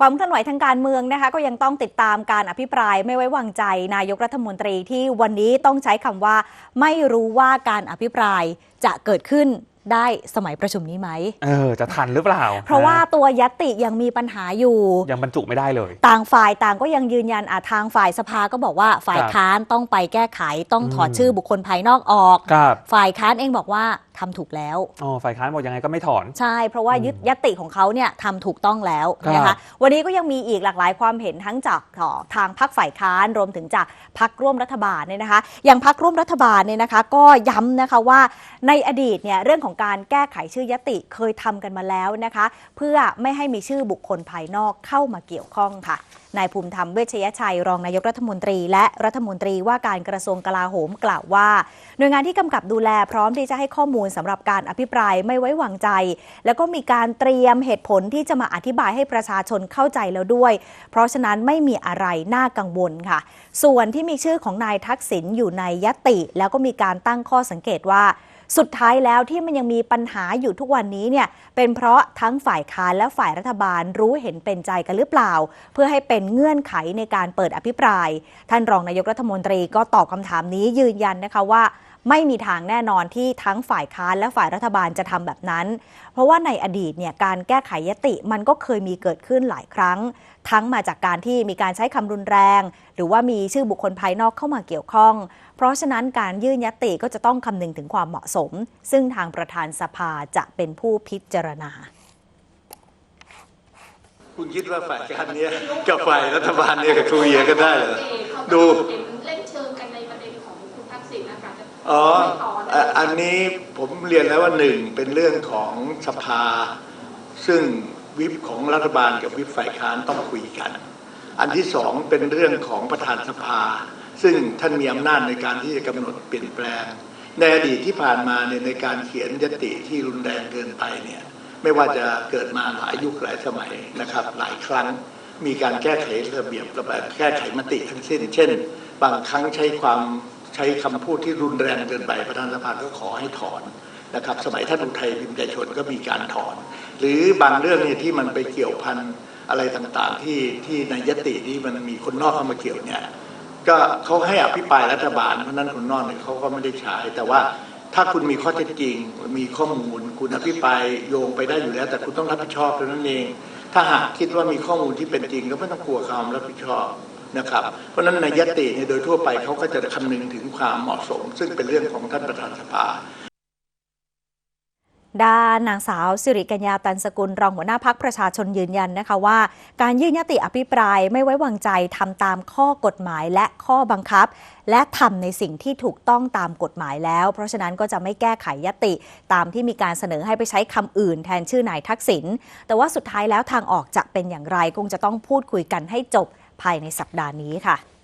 ความเคลื่อนไหวทางการเมืองนะคะก็ยังต้องติดตามการอภิปรายไม่ไว้วางใจนายกรัฐมนตรีที่วันนี้ต้องใช้คำว่า ไม่รู้ว่าการอภิปรายจะเกิดขึ้นได้สมัยประชุมนี้ไหม เออ จะทันหรือเปล่า เพราะว่านะตัวยตติยังมีปัญหาอยู่ ยังบรรจุไม่ได้เลย ต่างฝ่ายต่างก็ยังยืนยันอาทางฝ่ายสภาก็บอกว่าฝ่ายค้านต้องไปแก้ไขต้องถอดอืมชื่อบุคคลภายนอกออกครับฝ่ายค้านเองบอกว่า ทำถูกแล้ว อ๋อฝ่ายค้านบอกยังไงก็ไม่ถอน ใช่ เพราะว่ายึดยติของเขาเนี่ยทำถูกต้องแล้วครับนะคะวันนี้ก็ยังมีอีกหลากหลายความเห็นทั้งจากทางพรรคฝ่ายค้านรวมถึงจากพรรคร่วมรัฐบาลเนี่ยนะคะอย่างพรรคร่วมรัฐบาลเนี่ยนะคะ ก็ย้ำนะคะว่าในอดีตเนี่ยเรื่องของการแก้ไขชื่อยติเคยทำกันมาแล้วนะคะ เพื่อไม่ให้มีชื่อบุคคลภายนอกเข้ามาเกี่ยวข้องค่ะ นายภูมิธรรมเวชยชัย รองนายกรัฐมนตรี และรัฐมนตรีว่าการกระทรวงกลาโหมกล่าวว่า หน่วยงานที่กำกับดูแลพร้อมที่จะให้ข้อมูลสำหรับการอภิปรายไม่ไว้วางใจ แล้วก็มีการเตรียมเหตุผลที่จะมาอธิบายให้ประชาชนเข้าใจแล้วด้วย เพราะฉะนั้นไม่มีอะไรน่ากังวลค่ะ ส่วนที่มีชื่อของนายทักษิณอยู่ในยติ แล้วก็มีการตั้งข้อสังเกตว่า สุดท้ายแล้วที่มันยังมีปัญหาอยู่ทุกวันนี้เนี่ยเป็นเพราะทั้งฝ่ายค้านและฝ่ายรัฐบาลรู้เห็นเป็นใจกันหรือเปล่า เพื่อให้เป็นเงื่อนไขในการเปิดอภิปราย ท่านรองนายกรัฐมนตรีก็ตอบคำถามนี้ยืนยันนะคะว่าไม่มีทางแน่นอนที่ทั้งฝ่ายค้านและฝ่ายรัฐบาลจะทำแบบนั้น เพราะว่าในอดีตเนี่ยการแก้ไขยติมันก็เคยมีเกิดขึ้นหลายครั้ง ทั้งมาจากการที่มีการใช้คำรุนแรง หรือว่ามีชื่อบุคคลภายนอกเข้ามาเกี่ยวข้อง เพราะฉะนั้นการยื่นยติก็จะต้องคำนึงถึงความเหมาะสมซึ่งทางประธานสภาจะเป็นผู้พิจารณา คุณคิดว่าฝ่ายการเนี้ยกับฝ่ายรัฐบาลเนี่ยกับครูเอียกันได้เหรอดูเห็นเล่นเชิงกันในประเด็นของคุณทักษิณนะคะจะอ๋อไม่ต่ออะนะอันนี้ผมเรียนแล้วว่าหนึ่งเป็นเรื่องของสภา ซึ่งวิปของรัฐบาลกับวิปฝ่ายค้านต้องคุยกัน อันที่สองเป็นเรื่องของประธานสภา ซึ่งท่านมีอำนาจในการที่จะกำหนดเปลี่ยนแปลง ในอดีตที่ผ่านมาเนี่ยในการเขียนยติที่รุนแรงเกินไปเนี่ยไม่ว่าจะเกิดมาหลายยุคหลายสมัยนะครับ หลายครั้งมีการแก้ไขระเบียบระเบียบแก้ไขมติทั้งสิ้น เช่น บางครั้งใช้ความใช้คำพูดที่รุนแรงเกินไปประธานสภาก็ขอให้ถอนนะครับ สมัยท่านอุทัยพิมพ์ใจชนก็มีการถอน หรือบางเรื่องเนี่ยที่มันไปเกี่ยวพันอะไรต่างๆ ที่ที่ในยติที่มันมีคนนอกเข้ามาเกี่ยวเนี่ย ก็เขาให้อภิปรายรัฐบาลเพราะนั้นคนนอกเนี่ยเขาก็ไม่ได้ใช้แต่ว่าถ้าคุณมีข้อเท็จจริง มีข้อมูล คุณอภิปรายโยงไปได้อยู่แล้ว แต่คุณต้องรับผิดชอบเท่านั้นเอง ถ้าหากคิดว่ามีข้อมูลที่เป็นจริงก็ไม่ต้องกลัวความรับผิดชอบนะครับ เพราะฉะนั้นในยติเนี่ยโดยทั่วไปเขาก็จะคำนึงถึงความเหมาะสม ซึ่งเป็นเรื่องของท่านประธานสภา ด้านนางสาวสิริกัญญาตันสกุลรองหัวหน้าพักประชาชนยืนยันนะคะว่า การยื่นยติอภิปรายไม่ไว้วางใจทำตามข้อกฎหมายและข้อบังคับ และทำในสิ่งที่ถูกต้องตามกฎหมายแล้ว เพราะฉะนั้นก็จะไม่แก้ไขยติ ตามที่มีการเสนอให้ไปใช้คำอื่น แทนชื่อนายทักษิณแต่ว่าสุดท้ายแล้วทางออกจะเป็นอย่างไรคงจะต้องพูดคุยกันให้จบภายในสัปดาห์นี้ค่ะ